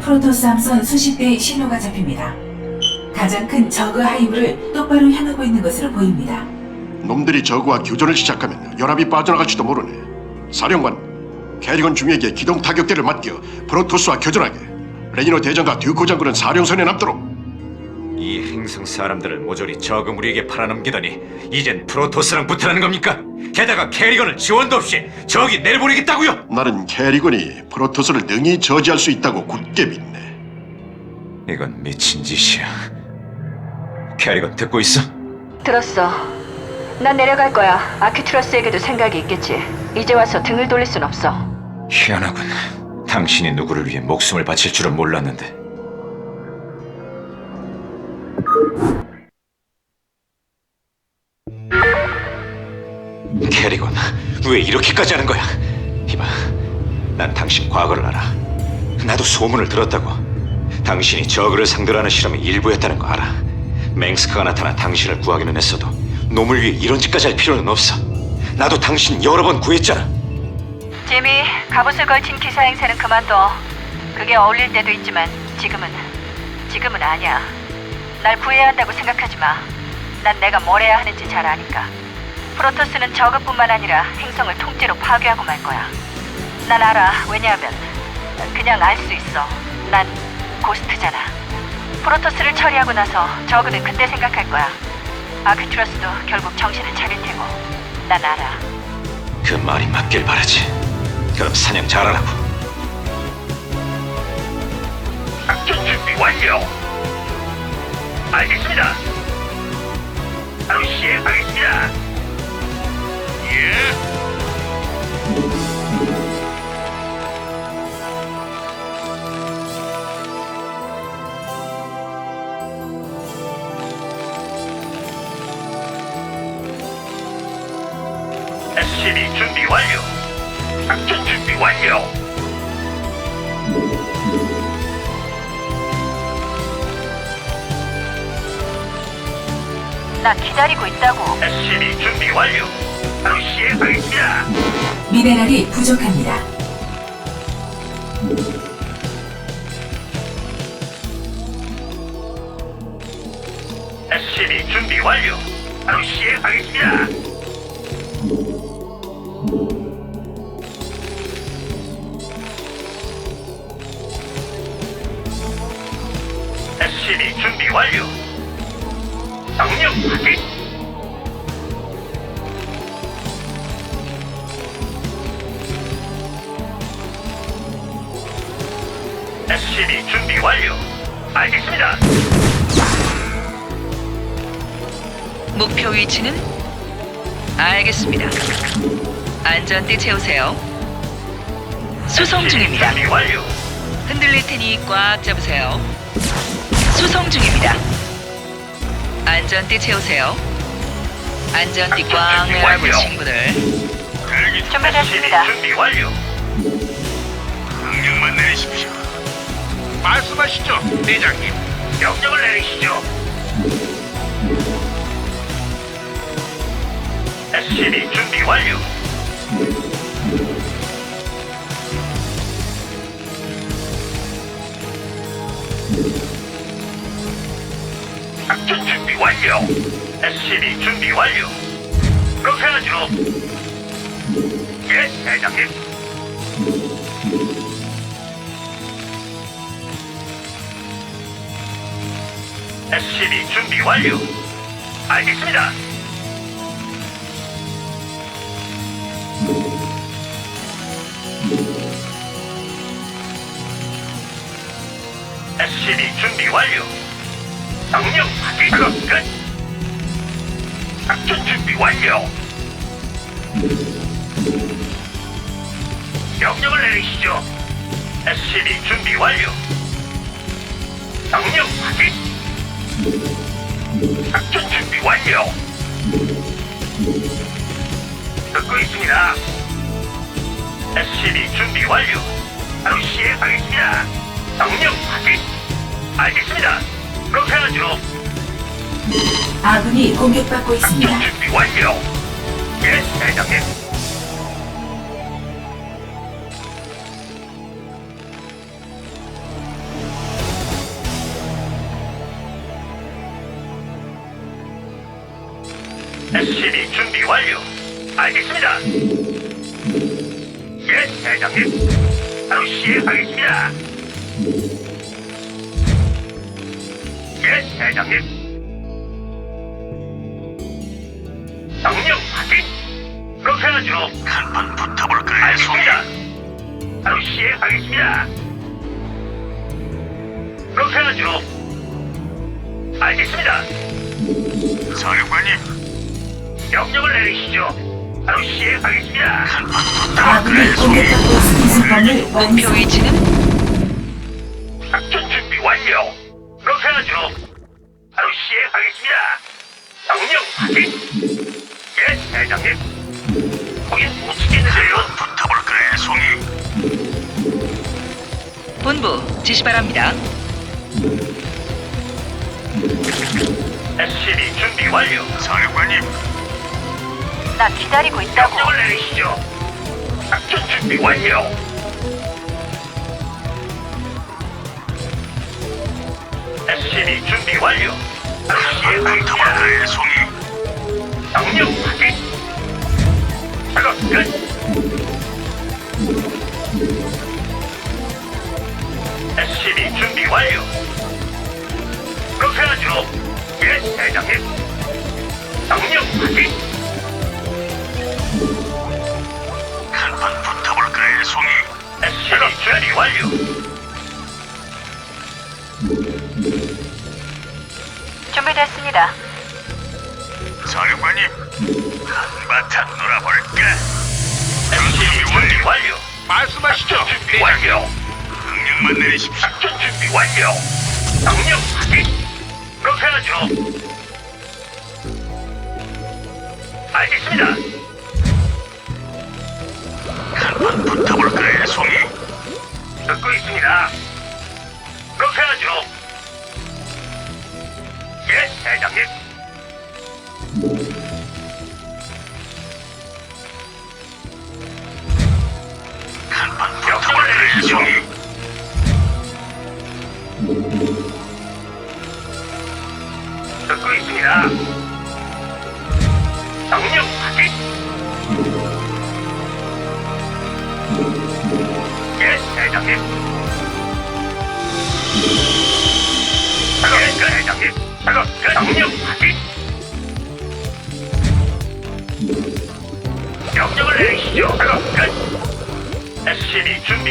프로토스 함선 수십 대의 신호가 잡힙니다. 가장 큰 저그 하이브를 똑바로 향하고 있는 것으로 보입니다. 놈들이 저그와 교전을 시작하면 연합이 빠져나갈지도 모르네. 사령관, 캐리건 중에게 기동 타격대를 맡겨 프로토스와 교전하게. 레니노 대장과 듀코 장군은 사령선에 남도록. 이 행성 사람들을 모조리 저그 무리에게 팔아넘기더니 이젠 프로토스랑 붙으라는 겁니까? 게다가 캐리건을 지원도 없이 저기 내보내겠다고요? 나는 캐리건이 프로토스를 능히 저지할 수 있다고 굳게 믿네. 이건 미친 짓이야. 캐리건 듣고 있어? 들었어. 난 내려갈 거야. 아큐트러스에게도 생각이 있겠지. 이제 와서 등을 돌릴 순 없어. 희한하군. 당신이 누구를 위해 목숨을 바칠 줄은 몰랐는데. 캐리건, 왜 이렇게까지 하는 거야? 이봐, 난 당신 과거를 알아. 나도 소문을 들었다고. 당신이 저그를 상대로 하는 실험의 일부였다는 거 알아. 맹스크가 나타나 당신을 구하기는 했어도 놈을 위해 이런 짓까지 할 필요는 없어. 나도 당신 여러 번 구했잖아. 지미, 갑옷을 걸친 기사 행세는 그만둬. 그게 어울릴 때도 있지만 지금은 지금은 아니야. 날 구해야 한다고 생각하지 마. 난 내가 뭘 해야 하는지 잘 아니까. 프로토스는 저그뿐만 아니라 행성을 통째로 파괴하고 말 거야. 난 알아. 왜냐하면 그냥 알 수 있어. 난 고스트잖아. 프로토스를 처리하고 나서 저그는 그때 생각할 거야. 아크트러스도 결국 정신을 차릴 테고. 난 알아. 그 말이 맞길 바라지. 그럼 사냥 잘하라고. 작전 준비 완료. 알겠습니다. 바로 시행하겠습니다. 예. SCB 준비 완료. 작전 준비 완료. 나 기다리고 있다고. SCB 준비 완료. 바로 시행하겠습니다. 미네랄이 부족합니다. SCB 준비 완료. 바로 시행하겠습니다. SCB 준비 완료. 알겠습니다. 목표 위치는 알겠습니다. 안전띠 채우세요. 수송 중입니다. 준비 완료. 흔들릴 테니 꽉 잡으세요. 수송 중입니다. 안전띠 채우세요. 안전띠 꽉 매라고 친구들. 준비됐습니다. 준비 완료. 명령만 내리십시오. 말씀하시죠, 대장님. 명령을 내리시죠. SCB 준비 완료. 작전 준비 완료. SCB 준비 완료. 그렇게 하죠. 예, 대장님. SCB 준비 완료. 알겠습니다. SCB 준비 완료. 명령 확인. 끝. 작전 준비 완료. 명령을 내리시죠. SCB 준비 완료. 명령 확인. 작전 준비 완료. 듣고 있습니다. SCB 준비 완료. 바로 시행하겠습니다. 명령 확인. 알겠습니다. 그렇게 하죠. 아군이 공격받고 작전 있습니다. 준비 완료. 예, 대장님. 완료. 알겠습니다. 예, 대장님. 바로 시행하겠습니다. 예, 대장님. 명령 확인. 그렇게 하죠. 한번 붙어볼까요, 알겠습니다. 바로 시행하겠습니다. 그렇게 하죠. 알겠습니다. 사령관님. 명령을 내리시죠. 바로 시행하겠습니다. 아군이 공격받고 상황을 목표 완성. 위치는 작전 준비 완료. 그렇게 하죠. 바로 시행하겠습니다. 명령 확인. 예, 대장님. 거긴 못 치겠는데요. 붙어볼까요, 송이? 본부 지시 바랍니다. SCB 준비 완료. 사령관님, 나 기다리고 있다고. 명령을 내리시죠. 작전 준비 완료. SCB 준비 완료. 시행하겠습니다. 송이. 명령 확인. 작업 끝. SCB 준비 완료. 그렇게 하죠. 예, 대장님. 명령 확인. 한판 붙어볼까요, 송이? SCB 준비 완료. 준비됐습니다. 사령관님, 한바탕 놀아볼까? 준비 완료. 말씀하시죠. 준비 완료. 명령만 내리십시오. 작전 준비 완료. 명령 확인. 그렇게 하죠. 알겠습니다. 한번 붙어볼까요, 송이? 듣고 있습니다. 그렇게 하죠. 예, 대장님.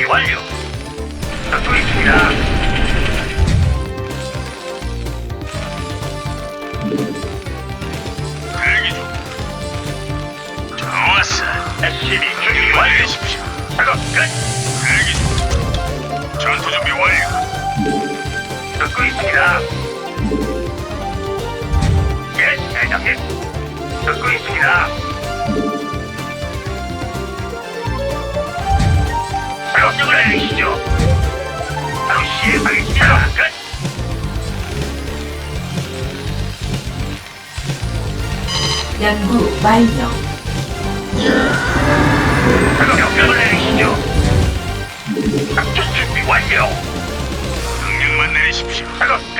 완료. 듣고 있습니다. 대기 중. 좋았어. SCB 준비 완료. 작업 끝. 대기 중. 전투 준비 완료. 듣고 있습니다. 예, 대장님. 듣고 있습니다. 명령을 내리시죠. 바로 시행하겠습니다. 끝. 연구 완료. 명령을 내리시죠. 작전 준비 완료. 명령만 내리십시오. 작업 끝.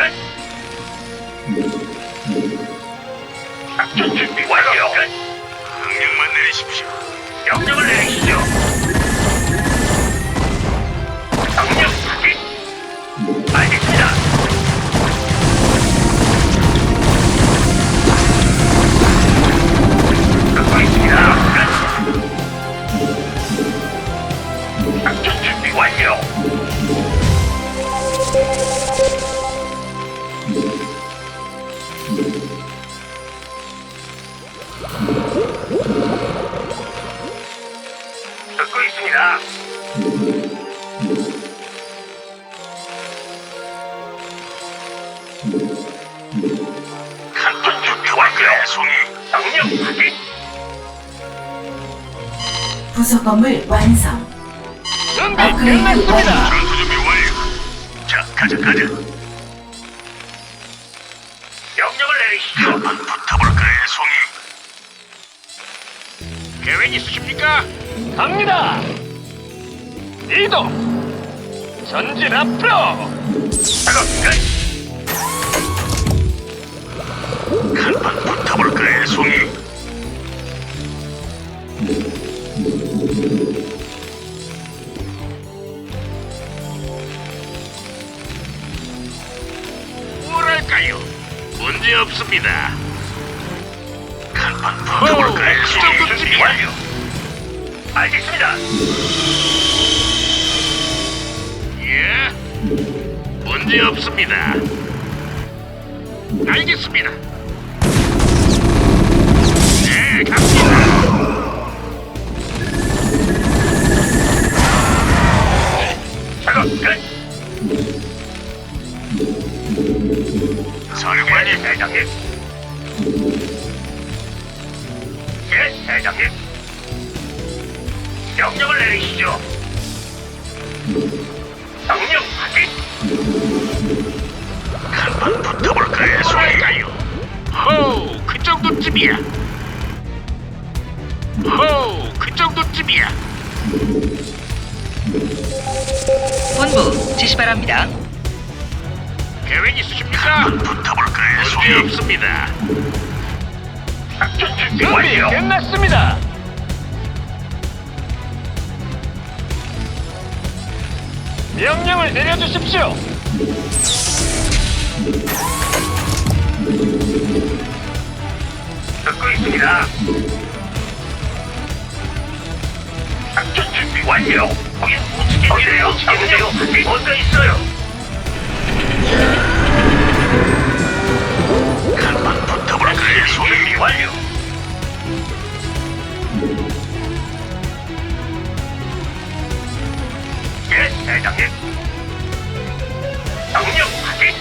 작전 준비 완료. 끝. 명령만 내리십시오. 명령을 내리시죠. 내리시죠. 한번 붙어볼까요, 송이? 계획 있으십니까? 갑니다. 이동. 전진 앞으로. 작업 끝. 한번 붙어볼까요, 송이? 문제 없습니다. 준비 완료. 알겠습니다. 예, 문제 없습니다. 알겠습니다. 네, 갑니다. 듣고 있습니다. 작전 준비 완료. 거긴 움직이네요. 잡으세요. 뭔가 있어요. 간판 붙어볼까요? 준비 완료. 예, 대장님. 명령 확인.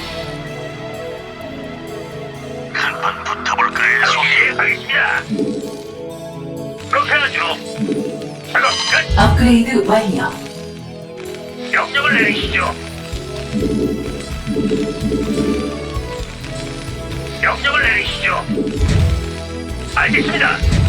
간판 붙어볼까요? 송이 하겠습니다. 그렇게 하죠. 작업 끝. 업그레이드 완료. 명령을 내리시죠. 명령을 내리시죠. 알겠습니다.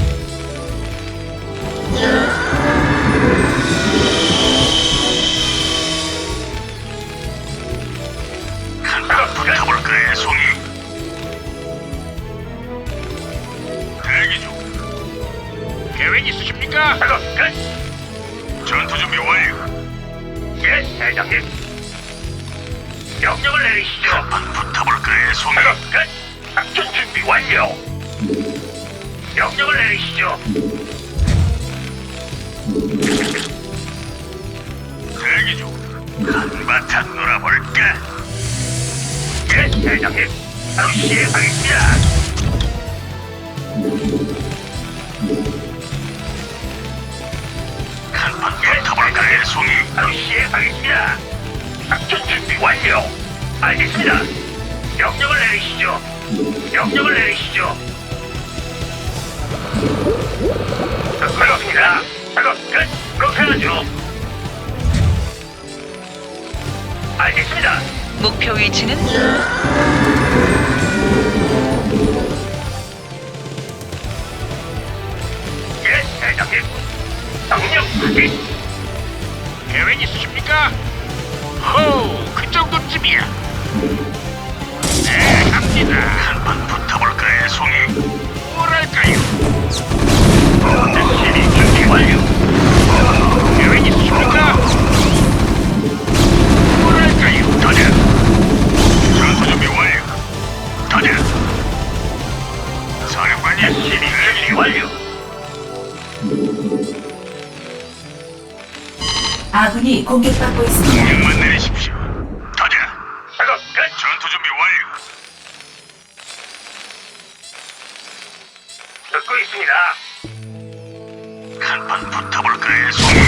완료. 알겠습니다. 명령을 내리시죠. 명령을 내리시죠. 그렇습니다. 작업 끝. 그렇게 하죠. 알겠습니다. 목표 위치는 예, 대장님. 명령 확인. 계획 있으십니까? 호우, 그 정도쯤이야. 네, 갑니다. 한번 붙어볼까요, 송이? 뭐랄까요? SCB 준비 완료. 계획 있으십니까? 뭐랄까요? 터져. 전투 준비 완료. 터져. 사령관님, SCB 준비 완료. 아군이 공격받고 있습니다. 명만 내리십시오. 간판 붙어볼까요, 송이?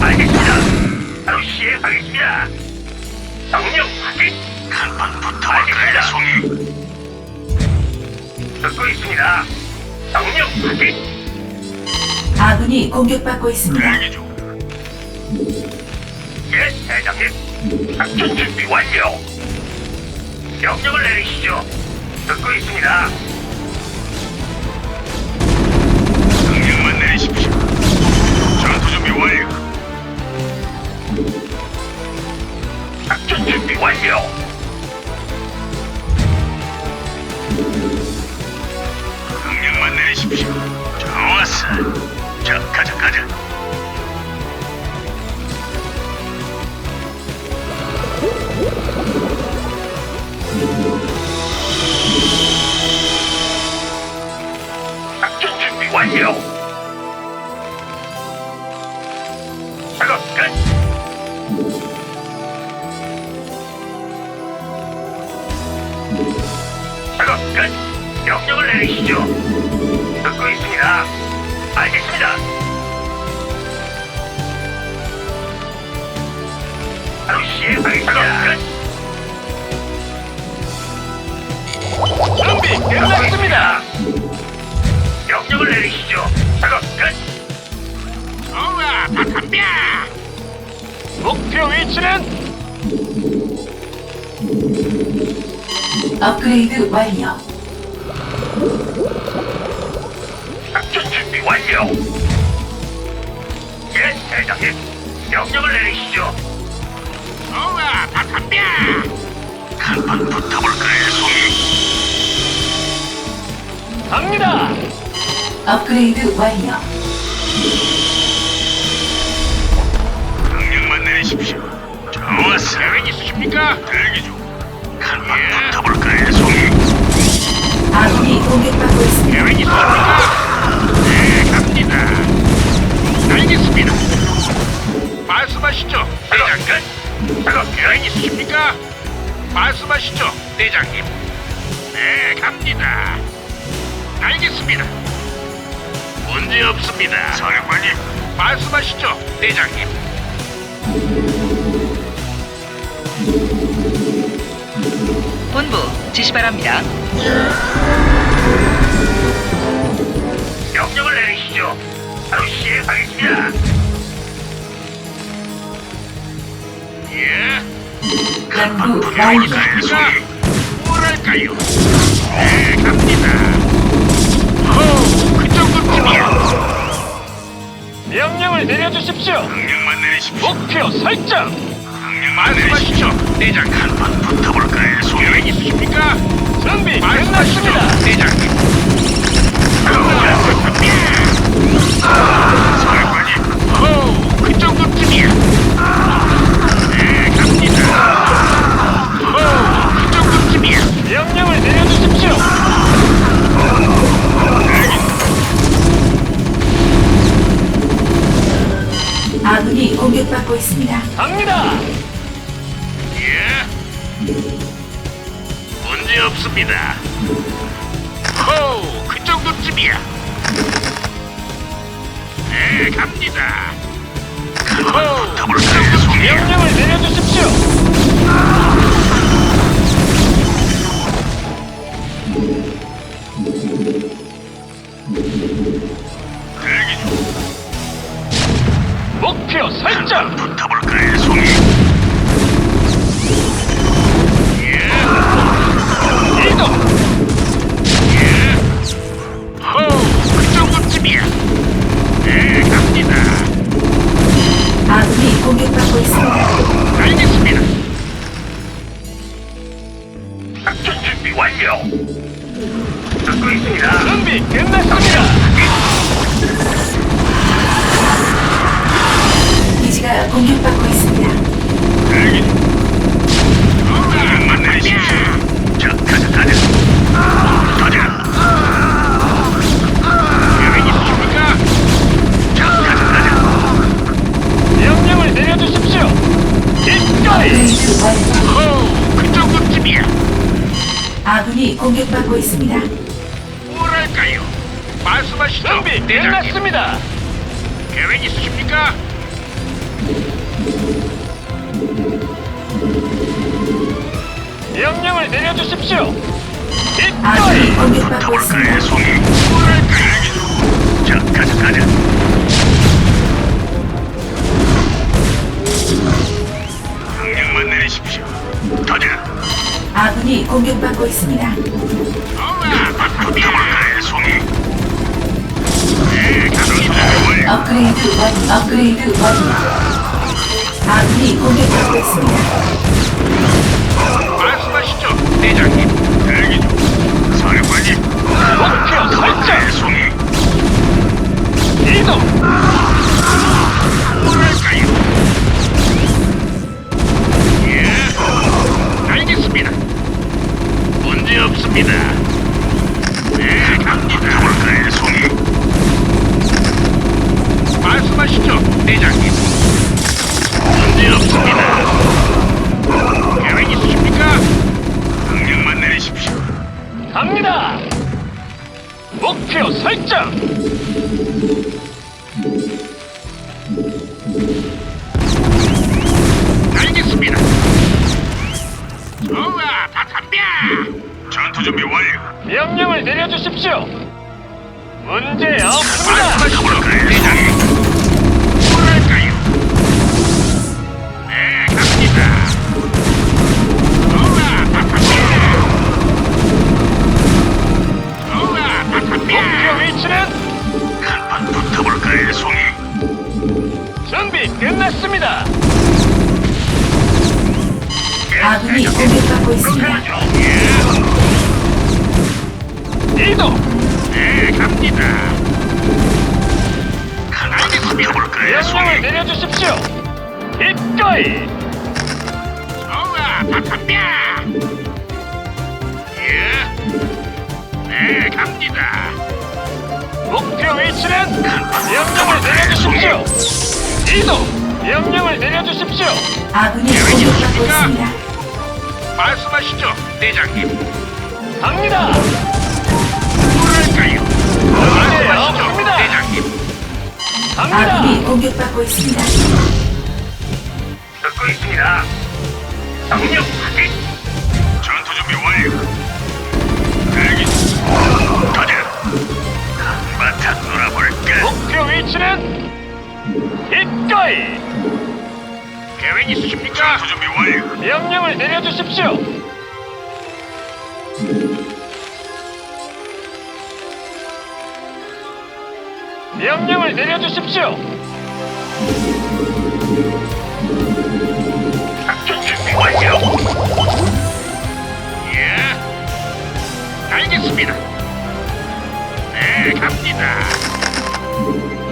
알겠습니다. 하겠습니다. 명령 확인. 간판 붙어볼까요, 송이? 듣고 있습니다. 명령 확인. 아군이 공격받고 있습니다. 대기 중. 예, 대장님. 작전 준비 완료. 명령을 내리시죠. 듣고 있습니다. 바로 시행하겠습니다. 준비 끝났습니다. 명령을 내리시죠. 작업 끝. 좋아, 다 덤벼. 목표 위치는 업그레이드 완료. 작전 준비 완료. 예, 대장님. 명령을 내리시죠. 간판 붙어볼까요, 송이? 갑니다. 업그레이드 완료. 명령만 내리십시오. 좋았어. 계획 있으십니까? 대기 중. 간판 붙어볼까요, 송이? 아군이 공격받고 있습니다. 계획 있으십니까? 네, 갑니다. 알겠습니다. 말씀하시죠, 대장님. 작업 계획 있으십니까? 말씀하시죠, 대장님. 네, 갑니다. 알겠습니다. 문제 없습니다. 사령관님. 말씀하시죠, 대장님. 본부 지시 바랍니다. 명령을 내리시죠. 바로 시행하겠습니다. 예. 연구 완료. 있습니까? 뭐랄까요? 네, 갑니다. 호, 그 정도쯤이야. 명령을 내려주십시오. 명령만 내리십시오. 목표 설정. 명령만 말씀하시죠. 대장 간판 붙어볼까요? 계획 있으십니까? 준비 끝났습니다. 대장님. 사령관님. 호, 그 정도쯤이야. 그 정도쯤이야. 명령을 내려주십시오. 아군이 공격받고 있습니다. 갑니다. 예. 문제 없습니다. 호, 그 정도쯤이야. 네, 갑니다. 호, 그 정도쯤이야. 명령을 내려주십시오. 아군이 공격받고 있습니다. 뭐랄까요? 말씀하시죠. 준비 끝났습니다. 계획 있으십니까? 명령을 내려주십시오. 아군이 공격받고 있습니다. 가자 가자 강력만 내리십시오 가자 아군이 공격받고 있습니다. 업그레이드 완 업그레이드 완료. 아군이 공격받고 있습니다. 대장님. 갑니다. 뭐랄까요? 문제 말씀하시죠, 없습니다. 대장님. 갑니다. 아군이 공격받고 있습니다. 듣고 있습니다. 명령 확인. 전투 준비 완료. 대기. 가자. 한바탕 놀아볼까? 목표 위치는 이거이 계획 있으십니까? 전투 준비 완료. 명령을 내려주십시오. 명령을 내려주십시오. 작전 준비 완료. 예. 알겠습니다. 네, 갑니다.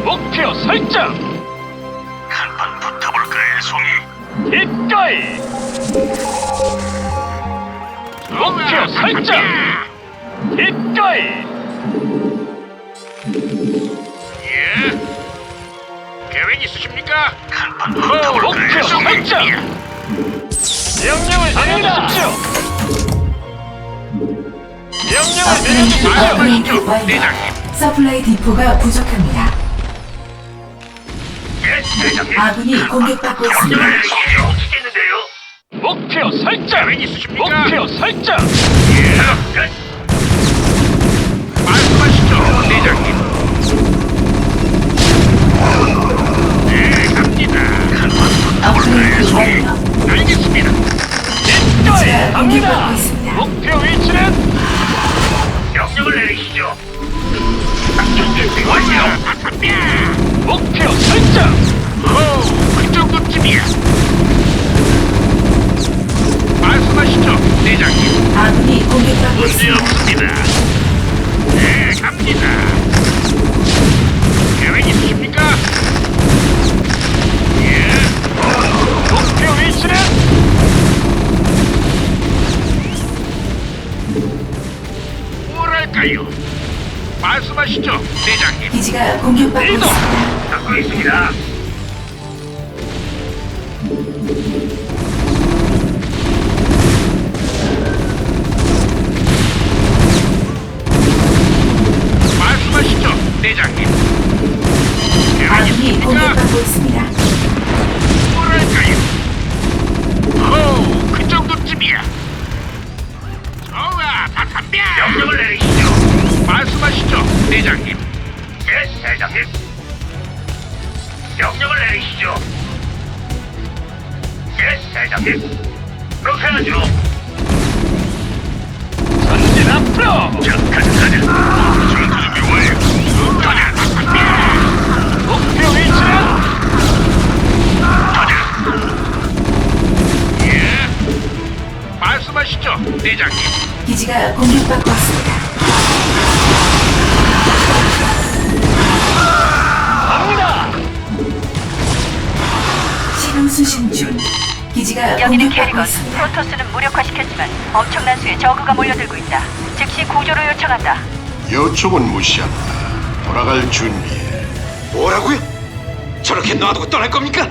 목표 설정. 한판 붙어볼까요, 송이? 이거이 목표 설정. 이거이 예. 계획 있으십니까? 한판 목표? 설정. 명령을 내려주십시오. 명령을 내려주십시오. 업그레이드 완료. 서플라이 디포가 부족합니다. 예. 아군이 공격받고 있습니다. 목표 설정. 계획 있으십니까? 목표 설정. 예. 끝. 말씀하시죠, 대장님. 네, 갑니다. 업그레이드. 완료. 알겠습니다. 이거이 공격받고 갑니다. 목표 위치는 명령을 내리시죠. 작전 준비 완료. 목표 설정. 호, 그 정도쯤이야. 말씀하시죠, 대장님. 아군이 공격받고 문제 있습니다. 없습니다. 네, 갑니다. 계획 있으십니까? 예, 목표 위치는 뭐랄까요? 말씀하시죠, 대장님. 기지가 공격받고 이동. 있습니다. 듣고 있습니다. 대장님. 아군이 공격받고 그 정도쯤이야. 좋아, 다 담배! 명령을 내리시죠. 말씀하시죠, 대장님. 예, 대장님. 명령을 내리시죠. 예, 대장님. 그렇게 하죠. 전진 앞으로! 자, 가자, 가자. 전투 준비 완료. 가자. 목표 위치는 예. 말씀하시죠, 대장님. 기지가 공격받고 있습니다. 갑니다. 신호 수신 중. 기지가 여기는 공격받고 캐리건. 있습니다. 프로토스는 무력화시켰지만 엄청난 수의 저그가 몰려들고 있다. 즉시 구조를 요청한다. 요청은 무시한다. 돌아갈 준비해. 뭐라고요? 저렇게 놔두고 떠날 겁니까?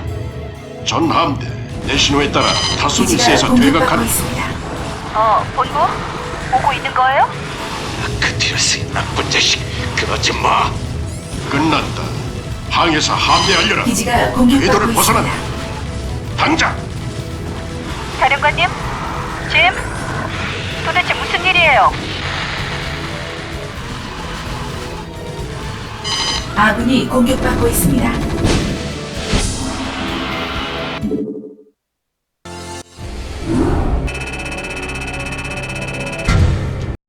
전 함대 내 신호에 따라 기지가 타소니스에서 공격받고 퇴각하는 있습니다. 어, 본부? 오고 있는 거예요? 아크티러스 나쁜 자식 그러지 마 끝났다. 항에서 함대하려라. 기지가 공격받고 궤도를 벗어난다. 있습니다. 당장 사령관님? 짐? 도대체 무슨 일이에요? 아군이 공격받고 있습니다.